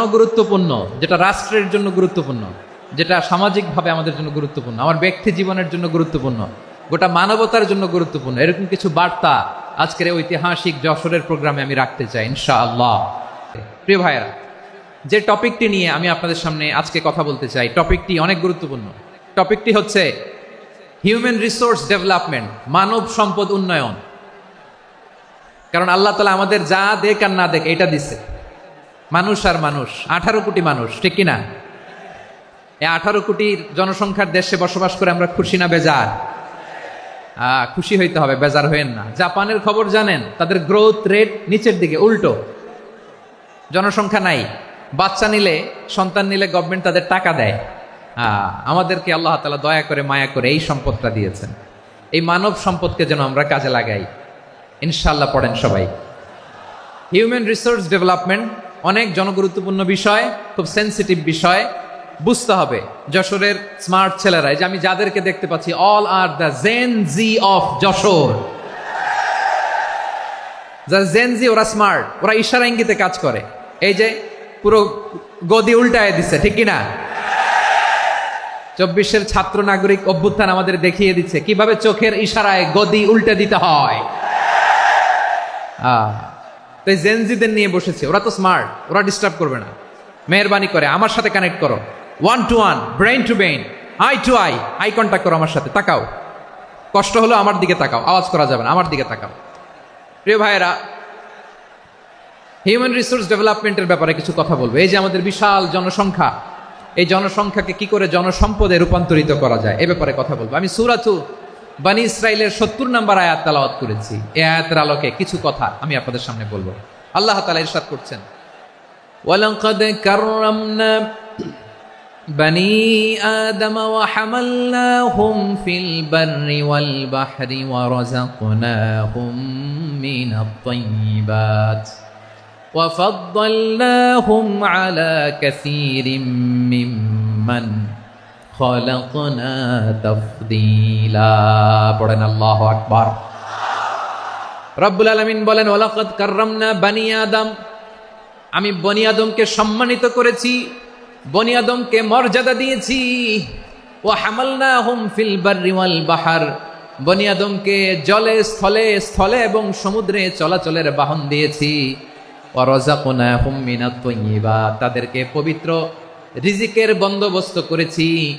জনগুরুত্বপূর্ণ যেটা রাষ্ট্রের জন্য গুরুত্বপূর্ণ। যেটা সামাজিকভাবে আমাদের জন্য গুরুত্বপূর্ণ। আমার ব্যক্তি জীবনের জন্য গুরুত্বপূর্ণ। গোটা মানবতার জন্য গুরুত্বপূর্ণ। এরকম কিছু বার্তা আজকের ঐতিহাসিক যশোরের প্রোগ্রামে আমি রাখতে চাই, ইনশাআল্লাহ। প্রিয় ভাইয়েরা, যে টপিকটি নিয়ে আমি আপনাদের সামনে আজকে কথা বলতে চাই, টপিকটি অনেক গুরুত্বপূর্ণ। টপিকটি হচ্ছে হিউম্যান রিসোর্স ডেভেলপমেন্ট, মানব সম্পদ উন্নয়ন। কারণ আল্লাহ তালা আমাদের যা দেখ আর না দেখ এটা দিছে। মানুষ আর মানুষ, আঠারো কোটি মানুষ, ঠিক কিনা? এই আঠারো কোটির জনসংখ্যার দেশে বসবাস করে আমরা খুশি না বেজার? খুশি হইতে হবে, বেজার হইেন না। জাপানের খবর জানেন, তাদের গ্রোথ রেট নিচের দিকে, উল্টো। জনসংখ্যা নাই। বাচ্চা নিলে, সন্তান নিলে গভর্নমেন্ট তাদের টাকা দেয়। আমাদেরকে আল্লাহ তালা দয়া করে, মায়া করে এই সম্পদটা দিয়েছেন। এই মানব সম্পদকে যেন আমরা কাজে লাগাই। ইনশাল্লাহ পড়েন সবাই। হিউম্যান রিসোর্স ডেভেলপমেন্ট অনেক জনগুরুত্বপূর্ণ বিষয় খুব সেন্সিটিভ বিষয়। বুঝতে হবে যশোরের স্মার্ট ছেলেরা যে আমি যাদেরকে দেখতে পাচ্ছি all are the Gen Z of Jessore. Gen Z ওরা স্মার্ট ওরা ইশারা ইঙ্গিতে কাজ করে। এই যে পুরো গদি উল্টায় দিচ্ছে ঠিক কিনা? চব্বিশের ছাত্র নাগরিক অভ্যুত্থান আমাদের দেখিয়ে দিচ্ছে কীভাবে চোখের ইশারায় গদি উল্টে দিতে হয়। আহ, তো এই জেনজিদের নিয়ে বসেছে। ওরা তো স্মার্ট ওরা ডিস্টার্ব করবে না। মেহরবানি করে, আমার সাথে কানেক্ট করো। One to one brain to brain eye to eye eye contact করো আমার সাথে, তাকাও। কষ্ট হলো আমার দিকে তাকাও, আওয়াজ করা যাবে না, আমার দিকে তাকাও। প্রিয় ভাইয়েরা হিউম্যান রিসোর্স ডেভেলপমেন্টের ব্যাপারে কিছু কথা বলব। এই যে আমাদের বিশাল জনসংখ্যা, এই জনসংখ্যাকে কি করে জনসম্পদে রূপান্তরিত করা যায়, এ ব্যাপারে কথা বলব। আমি সুরাতু বানি ইসরায়েলের সত্তর নম্বর আয়াত তালাওয়াত করেছি এই আয়াতের আলোকে কিছু কথা আমি আপনাদের সামনে বলবো আল্লাহ তালা ইরশাদ করছেন ولقد كرمنا بني آدم وحملناهم في البر والبحر ورزقناهم من الطيبات وفضلناهم على كثير ممن তফদিলা পড়েন বলেন আমি বনি আদমকে সম্মানিত করেছি, বনি আদমকে মর্যাদা দিয়েছি। ও হামলনা হুম ফিল বাহার। বনি আদমকে জলে, স্থলে স্থলে এবং সমুদ্রে চলাচলের বাহন দিয়েছি। তাদেরকে পবিত্র রিজিকের বন্দোবস্ত করেছি।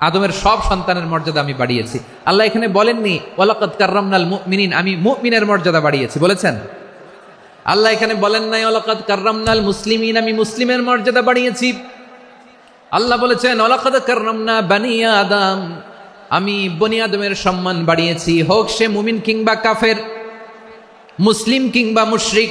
আদমের সব সন্তানের মর্যাদা আমি বাড়িয়েছি। আল্লাহ এখানে বলেননি ওয়ালাকাত কার্রামনাল মুমিনিন আমি মুমিনের মর্যাদা বাড়িয়েছি। বলেছেন? আল্লাহ এখানে বলেন নাই ওয়ালাকাত কার্রামনাল মুসলিমিন আমি মুসলিমের মর্যাদা বাড়িয়েছি। আল্লাহ বলেছেন ওয়ালাকাত কার্রামনা বানিয়া আদম আমি বনি আদমের সম্মান বাড়িয়েছি। হোক সে মুমিন কিংবা কাফের, মুসলিম কিংবা মুশরিক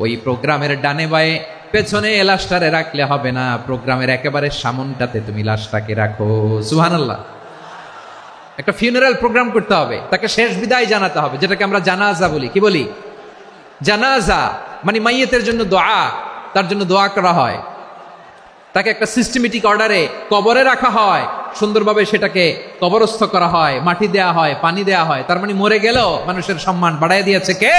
ওই প্রোগ্রামের ডানে বায়ে, পেছনে লাশটারে রাখলে হবে না। প্রোগ্রামের একেবারে সামনটাতে তুমি লাশটাকে রাখো। সুহানাল্লাহ একটা ফিউনারাল প্রোগ্রাম করতে হবে। তাকে শেষ বিদায় জানাতে হবে, যেটাকে আমরা জানাজা বলি। কি বলি? জানাজা মানে মাইয়েতের জন্য দোয়া, তার জন্য দোয়া করা হয়। তাকে একটা সিস্টেমেটিক অর্ডারে কবরে রাখা হয়। সুন্দরভাবে সেটাকে কবরস্থ করা হয়, মাটি দেয়া হয়, পানি দেয়া হয়। তার মানে মরে গেল, মানুষের সম্মান বাড়াই দিয়েছে কে?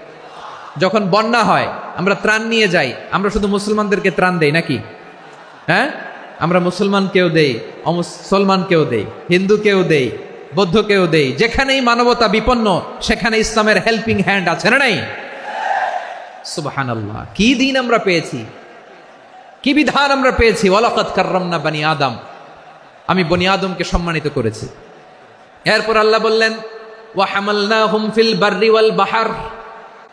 যখন বন্যা হয়, আমরা ত্রাণ নিয়ে যাই। আমরা শুধু মুসলমানদেরকে ত্রাণ দেই নাকি? হ্যাঁ? আমরা মুসলমান কেউ দেই, অমুসলমান কেউ দেই, হিন্দু কেউ দেই, বৌদ্ধ কেউ দেই। যেখানেই মানবতা বিপন্ন, সেখানে ইসলামের হেল্পিং হ্যান্ড আছে না নাই? সুবাহান আল্লাহ কি দিন আমরা পেয়েছি? কি বিধান আমরা পেয়েছি? ওয়ালাকাত কার্রামনা বানি আদম। আমি বনি আদমকে সম্মানিত করেছি। এরপর আল্লাহ বললেন, ওয়া হামালনাহুম ফিল বাররি ওয়াল বাহার।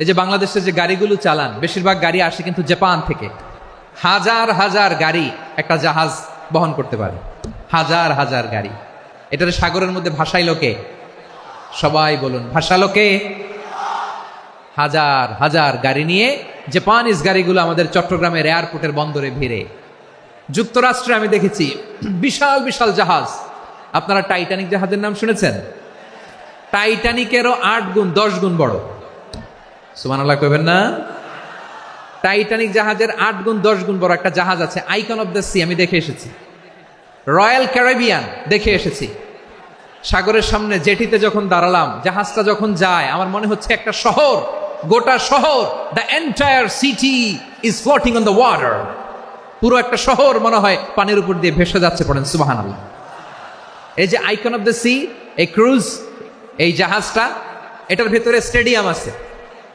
এই যে বাংলাদেশে যে গাড়িগুলো চালান, বেশিরভাগ গাড়ি আসে কিন্তু জাপান থেকে। হাজার হাজার গাড়ি একটা জাহাজ বহন করতে পারে। হাজার হাজার গাড়ি। এটার সাগরের মধ্যে ভাসাইলো লোকে সবাই বলুন ভাসালো লোকে হাজার হাজার গাড়ি নিয়ে জাপানিজ গাড়িগুলো আমাদের চট্টগ্রামের এয়ারপোর্টের বন্দরে ভিড়ে। যুক্তরাষ্ট্রে আমি দেখেছি বিশাল বিশাল জাহাজ। আপনারা টাইটানিক জাহাজের নাম শুনেছেন? টাইটানিকেরও আট গুণ, দশ গুণ বড়। সুমান আল্লাহ কইবেন না? টাইটানিক জাহাজের আট গুণ, দশ গুণ বড় একটা জাহাজ আছে আইকন অফ দ্য সি আমি দেখে এসেছি। রয়্যাল ক্যারেবিয়ান দেখে এসেছি। সাগরের সামনে জেটিতে যখন দাঁড়ালাম, জাহাজটা যখন যায়, আমার মনে হচ্ছে একটা শহর, গোটা শহর the entire city is floating on the water পুরো একটা শহর মনে হয় পানির উপর দিয়ে ভেসে যাচ্ছে, পড়েন সুবাহান আল্লাহ এই যে আইকন অফ দ্য সি এই ক্রুজ এই জাহাজটা, এটার ভিতরে স্টেডিয়াম আছে।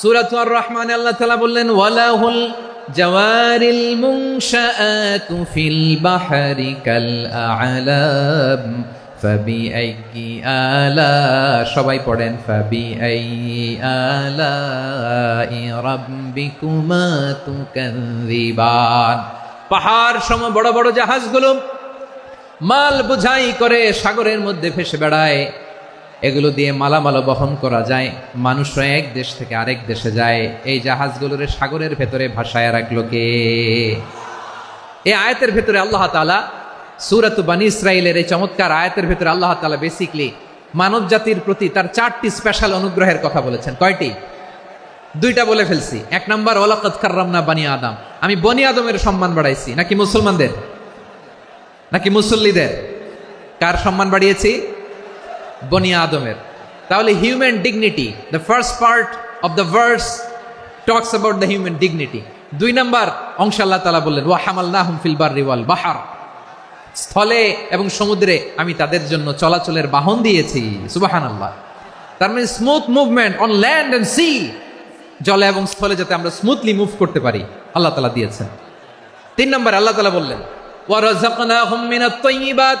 সুরাত রহমান আল্লাহ তালা বললেন, ওয়ালাহুল জওয়ারিল মুনশাআতু ফিল বাহরি কাল আ'লাম ফাবিআইয়ি আলা সবাই পড়েন ফাবিআইয়ি আলাই রাব্বিকুমা তুকাযিবান পাহাড় সম বড় বড় জাহাজগুলো মাল বোঝাই করে সাগরের মধ্যে ভেসে বেড়ায়। এগুলো দিয়ে মালামাল বহন করা যায়। মানুষরা এক দেশ থেকে আরেক দেশে যায়। এই জাহাজগুলোর সাগরের ভেতরে ভাসায় রাখল কে? এই আয়াতের ভেতরে আল্লাহ তালা সুরাত বানি ইসরায়েলের এই চমৎকার আয়াতের ভেতরে আল্লাহ তালা বেসিকলি মানব জাতির প্রতি তার চারটি স্পেশাল অনুগ্রহের কথা বলেছেন। কয়টি? দুইটা বলে ফেলছি। এক নম্বর ওলাকত কার্রামনা বানি আদম। আমি বনি আদমের সম্মান বাড়াইছি। নাকি মুসলমানদের? নাকি মুসল্লিদের? কার সম্মান বাড়িয়েছি? বনি আদমের। তাহলে human dignity the first part of the verse talks about the human dignity দুই নম্বর অংশ আল্লাহ তালা বললেন, ওয়া হামাল নাহুম ফিল বাররি ওয়াল বাহার। স্থলে এবং সমুদ্রে আমি তাদের জন্য চলাচলের বাহন দিয়েছি সুবাহান আল্লাহ তার মানে smooth movement on land and sea জলে এবং স্থলে যাতে আমরা স্মুথলি মুভ করতে পারি, আল্লাহ তালা দিয়েছেন। তিন নম্বর আল্লাহ তালা বললেন ওয়ারাযাকনাহুম মিনাত তাইয়্যিবাত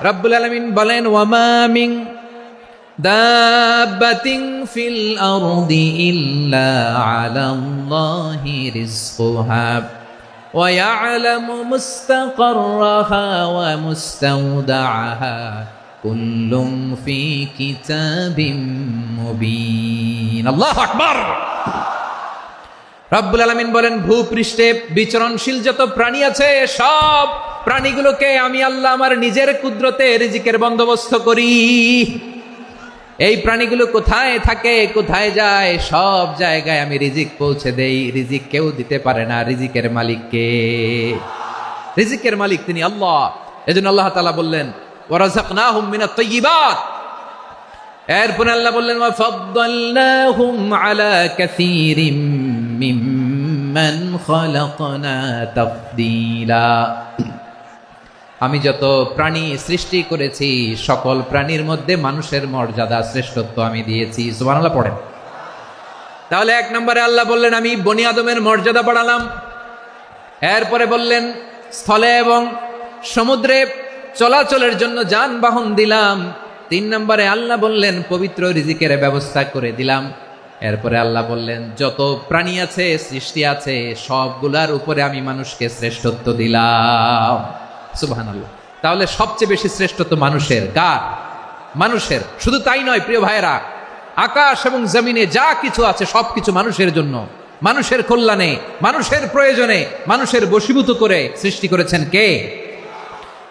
রব্বুল আলমিন বলেন ওয়ামামিং দাব্বাতিং ফিল আরদি ইল্লা আলাল্লাহি রিজকুহা ويعلم مستقرها ومستودعها كل في كتاب مبين الله أكبر রব্বুল আলমিন বলেন ভূপৃষ্ঠে বিচরণশীল যত প্রাণী আছে সব প্রাণীগুলোকে আমি আল্লাহ আমার নিজের কুদরতে রিজিকের বন্দোবস্ত করি। এই প্রাণীগুলো কোথায় থাকে, কোথায় যায়, সব জায়গায় আমি রিজিক পৌঁছে দেই। রিজিক কেউ দিতে পারে না রিজিকের মালিককে। রিজিকের মালিক তিনি আল্লাহ। এজন্য আল্লাহ তাআলা বললেন এরপর আল্লাহ বললেন আলা কাসীরিম মিম্মান খালাকনা তাফদীলা। আমি যত প্রাণী সৃষ্টি করেছি, সকল প্রাণীর মধ্যে মানুষের মর্যাদা শ্রেষ্ঠত্ব আমি দিয়েছি। সুবহানাল্লাহ, পড়েন। তাহলে এক নম্বরে আল্লাহ বললেন, আমি বনি আদমের মর্যাদা বাড়ালাম। এরপরে বললেন, স্থলে এবং সমুদ্রে চলাচলের জন্য যানবাহন দিলাম। তিন নম্বরে আল্লাহ বললেন, পবিত্র রিজিকের ব্যবস্থা করে দিলাম। এরপরে আল্লাহ বললেন, যত প্রাণী আছে, সৃষ্টি আছে, সবগুলার উপরে আমি মানুষকে শ্রেষ্ঠত্ব দিলাম। আল্লাহ তাহলে সবচেয়ে বেশি শ্রেষ্ঠত্ব মানুষের কার? মানুষের। শুধু তাই নয়, প্রিয় ভাইয়েরা, আকাশ এবং জমিনে যা কিছু আছে সবকিছু মানুষের জন্য। মানুষের কল্যাণে, মানুষের প্রয়োজনে, মানুষের বশীভূত করে সৃষ্টি করেছেন কে?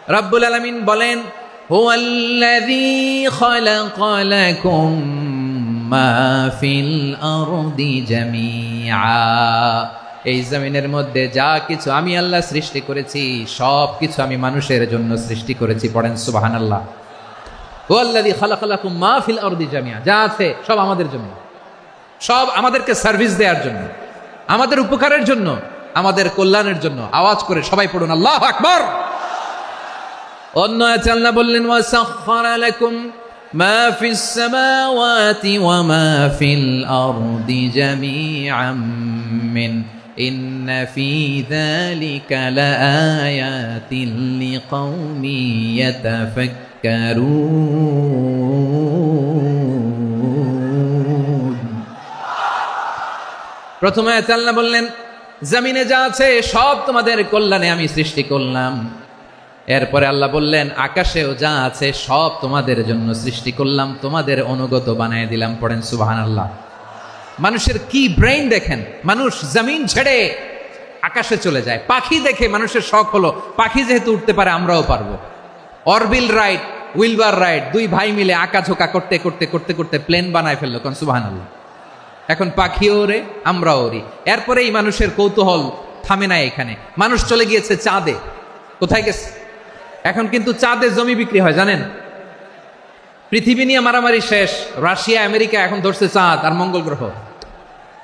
রাব্বুল আলামিন বলেন মা ফিল আরদি এই জমিনের মধ্যে যা কিছু আমি আল্লাহ সৃষ্টি করেছি, সব কিছু আমি মানুষের জন্য সৃষ্টি করেছি, পড়েন সুবাহান আল্লাহ ও আল্লাহ খালাকুম মা ফিল আরদি জামিয়া যা আছে সব আমাদের জন্য। সব আমাদেরকে সার্ভিস দেওয়ার জন্য, আমাদের উপকারের জন্য, আমাদের কল্যাণের জন্য। আওয়াজ করে সবাই পড়ুন, আল্লাহ আকবর। অন্য আল্লাহ বললেন ওয়াসাখখার লাকুম মা সামাওয়াতি ওয়া মা ফিল আরদি মিন। إن في ذلك لآيات لقوم يتفكرون প্রথমে আল্লাহ বললেন জমিনে যা আছে সব তোমাদের কল্যাণে আমি সৃষ্টি করলাম এরপরে আল্লাহ বললেন আকাশেও যা আছে সব তোমাদের জন্য সৃষ্টি করলাম তোমাদের অনুগত বানিয়ে দিলাম পড়েন সুবাহান আল্লাহ মানুষের কি ব্রেইন দেখেন? মানুষ জমিন ছেড়ে আকাশে চলে যায়। পাখি দেখে মানুষের শখ হলো, পাখি যেহেতু উঠতে পারে আমরাও পারব। অরবিল রাইড উইলবার রাইড দুই ভাই মিলে আঁকা ঝোঁকা করতে করতে করতে করতে প্লেন বানায় ফেলল কোন আল্লাহ এখন পাখিও ওরে, আমরাও ওরি। এরপরে এই মানুষের কৌতূহল থামে না এখানে। মানুষ চলে গিয়েছে চাঁদে। কোথায় গেছে? এখন কিন্তু চাঁদে জমি বিক্রি হয়, জানেন? পৃথিবী নিয়ে মারামারি শেষ, রাশিয়া, আমেরিকা এখন ধরছে চাঁদ আর মঙ্গল গ্রহ।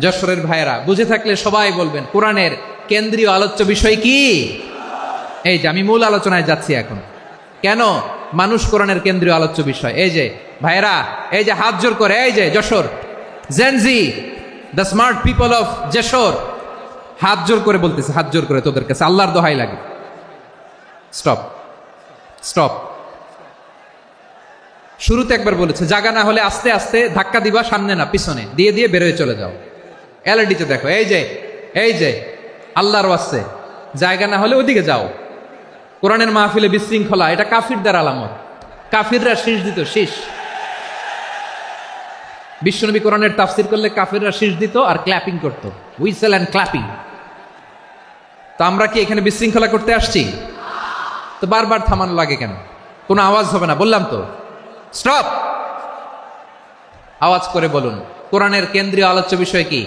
যশোরের ভাইয়েরা, বুঝে থাকলে সবাই বলবেন, কোরআনের কেন্দ্রীয় আলোচ্য বিষয় কি? এই যে, আমি মূল আলোচনায় যাচ্ছি এখন। কেন মানুষ কোরআনের কেন্দ্রীয় আলোচ্য বিষয়? এই যে ভাইরা এই যে হাত জোর করে, এই যে, Jashore. Gen Z the smart people of Jashore. হাত জোর করে বলতেছে, হাত জোর করে তোদের কাছে, আল্লাহর দোহাই লাগে। স্টপ স্টপ শুরুতে একবার বলেছে, জাগা না হলে আস্তে আস্তে ধাক্কা দিবা, সামনে না, পিছনে। দিয়ে দিয়ে বেরোয় চলে যাও। এলইডিতে দেখো, এই যে এই যে, আল্লাহর ওয়াস্তে। জায়গা না হলে ওদিকে যাও। কোরআনের মাহফিলে বিশৃঙ্খলা, এটা কাফিরদের আলামত। কাফিররা শীষ দিত, শীষ। বিশ্বনবী কোরআনের তাফসির করলে কাফিররা শীষ দিত আর ক্ল্যাপিং করতো। হুইসেল অ্যান্ড ক্ল্যাপিং তো আমরা কি এখানে বিশৃঙ্খলা করতে আসছি? তো বারবার থামানো লাগে কেন? কোনো আওয়াজ হবে না, বললাম তো। স্টপ আওয়াজ করে বলুন। কোরআনের কেন্দ্রীয় আলোচ্য বিষয় কি?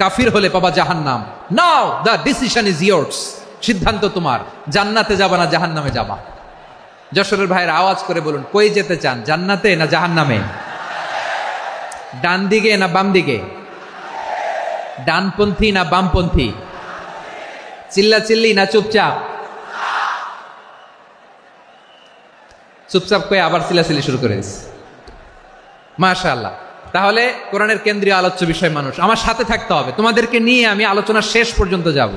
কাফির হলে পাবা জাহান্নাম। Now the decision is yours সিদ্ধান্ত তোমার। জান্নাতে যাবা না জাহান্নামে যাবা। যশোরের ভাইয়ের আওয়াজ করে বলুন, কই যেতে চান, জান্নাতে না জাহান্নামে? ডান দিকে না বাম দিকে? ডানপন্থী না বামপন্থী? চিল্লা চিল্লি না চুপচাপ? চুপচাপ করে আবার চিল্লা চিল্লাচিল্লি শুরু করে দিচ্ছে মাশাআল্লাহ। তাহলে কোরআনের কেন্দ্রীয় আলোচ্য বিষয় মানুষ। আমার সাথে থাকতে হবে। তোমাদেরকে নিয়ে আমি আলোচনা শেষ পর্যন্ত যাব।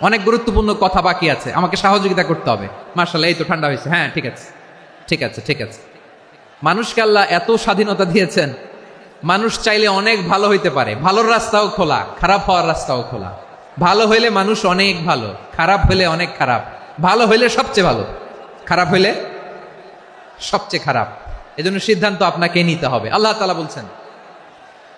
অনেক গুরুত্বপূর্ণ কথা বাকি আছে। আমাকে সহযোগিতা করতে হবে। মাশাআল্লাহ, এই তো ঠান্ডা হয়েছে। হ্যাঁ ঠিক আছে। ঠিক আছে ঠিক আছে। মানুষকে আল্লাহ এত স্বাধীনতা দিয়েছেন। মানুষ চাইলে অনেক ভালো হইতে পারে। ভালোর রাস্তাও খোলা, খারাপ হওয়ার রাস্তাও খোলা। ভালো হইলে মানুষ অনেক ভালো, খারাপ হইলে অনেক খারাপ। ভালো হইলে সবচেয়ে ভালো। খারাপ হইলে সবচেয়ে খারাপ। এজন্য সিদ্ধান্ত আপনাকে নিতে হবে। আল্লাহ তালা বলছেন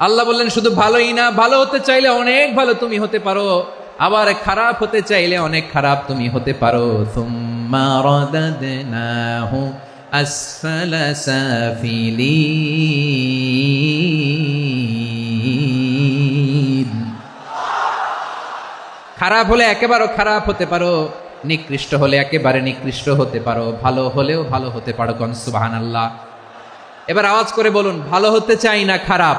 আল্লাহ বললেন, শুধু ভালোই না, ভালো হতে চাইলে অনেক ভালো তুমি হতে পারো। আবার খারাপ হতে চাইলে অনেক খারাপ তুমি হতে পারো। খারাপ হলে একেবারে খারাপ হতে পারো, নিকৃষ্ট হলে একেবারে নিকৃষ্ট হতে পারো। ভালো হলেও ভালো হতে পারো কন আল্লাহ এবার আওয়াজ করে বলুন, ভালো হতে চাই না খারাপ?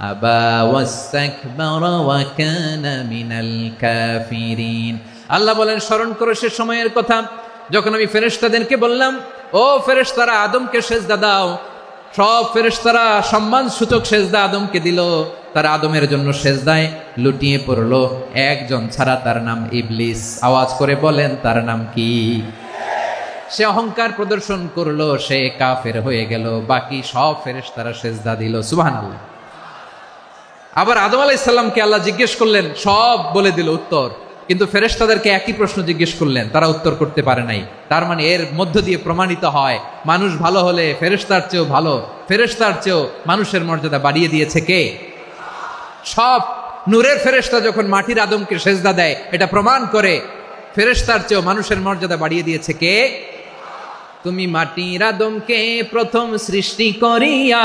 আবা ওয়াস্তাকবারা ওয়া কানা মিনাল কাফিরিন আল্লাহ বলেন, স্মরণ করো সে সময়ের কথা। যখন আমি ফেরেশতাদেরকে বললাম, ও ফেরেশতারা, আদমকে সেজদা দাও। সব ফেরেশতারা সম্মান সূচক সেজদা আদমকে দিল। তার আদমের জন্য সেজদায় লুটিয়ে পড়ল। একজন ছাড়া তার নাম ইবলিস। আওয়াজ করে বলেন, তার নাম কি? সে অহংকার প্রদর্শন করল, সে কাফের হয়ে গেল। বাকি সব ফেরেশতারা সেজদা দিল। সুবহানাল্লাহ। আবার আদম আলাইসাল্লামকে আল্লাহ জিজ্ঞেস করলেন, সব বলে দিল উত্তর। কিন্তু ফেরেশতাদেরকে একই প্রশ্ন জিজ্ঞেস করলেন, তারা উত্তর করতে পারে নাই। তার মানে এর মধ্য দিয়ে প্রমাণিত হয়, মানুষ ভালো হলে ফেরেশতার চেয়েও ভালো, ফেরেশতার চেয়েও মানুষের মর্যাদা বাড়িয়ে দিয়েছে কে? সব নূরের ফেরেশতা যখন মাটির আদমকে সেজদা দেয়, এটা প্রমাণ করে ফেরেশতার চেয়েও মানুষের মর্যাদা বাড়িয়ে দিয়েছে কে? তুমি মাটির আদমকে প্রথম সৃষ্টি করিয়া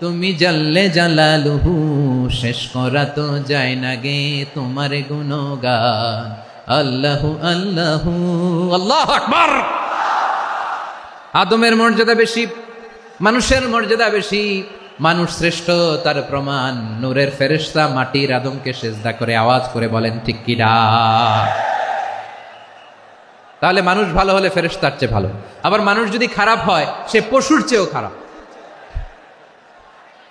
তুমি জানলে জালালুহু, শেষ করা তো যায় না গে তোমার গুণগান। আল্লাহু আল্লাহু, আল্লাহ আকবার। আদমের মর্যাদা বেশি, মানুষের মর্যাদা বেশি। মানুষ শ্রেষ্ঠ, তার প্রমাণ। নূরের ফেরেশতা মাটির আদমকে সেজদা করে আওয়াজ করে বলেন, ঠিক কিনা তাহলে মানুষ ভালো হলে ফেরেস্তার চেয়ে ভালো। আবার মানুষ যদি খারাপ হয়, সে পশুর চেয়েও খারাপ।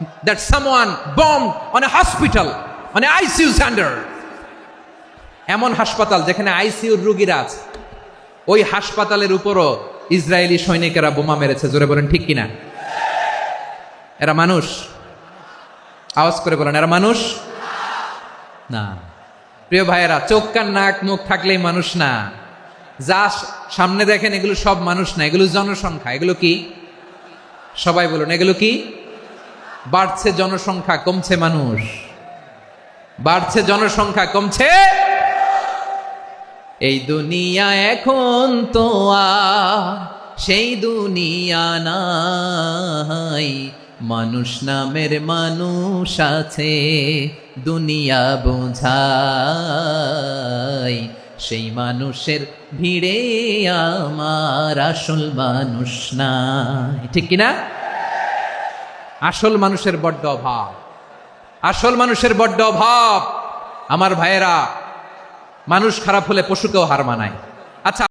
that someone bombed on a hospital, on a ICU center. এমন হাসপাতাল যেখানে আইসিইউর রুগীরা আছে। ওই হাসপাতালের উপরও ইসরায়েলি সৈনিকেরা বোমা মেরেছে। জোরে বলেন ঠিক কিনা? এরা মানুষ? আওয়াজ করে বলেন এরা মানুষ? না। প্রিয় ভাইয়েরা চোখ কান নাক মুখ থাকলেই মানুষ না। যা সামনে দেখেন এগুলো সব মানুষ না। এগুলো জনসংখ্যা। এগুলো কি? সবাই বলুন এগুলো কি? বাড়ছে জনসংখ্যা, কমছে মানুষ। বাড়ছে জনসংখ্যা, কমছে এই দুনিয়া এখন তো সেই দুনিয়া নাই। মানুষ নামের মানুষ আছে, দুনিয়া বোঝাই। সেই মানুষের ভিড়ে আমার আসল মানুষ না ঠিক কিনা? আসল মানুষের বড্ড অভাব। আসল মানুষের বড্ড অভাব। আমার ভাইয়েরা, মানুষ খারাপ হলে পশুকেও হার মানায়। আচ্ছা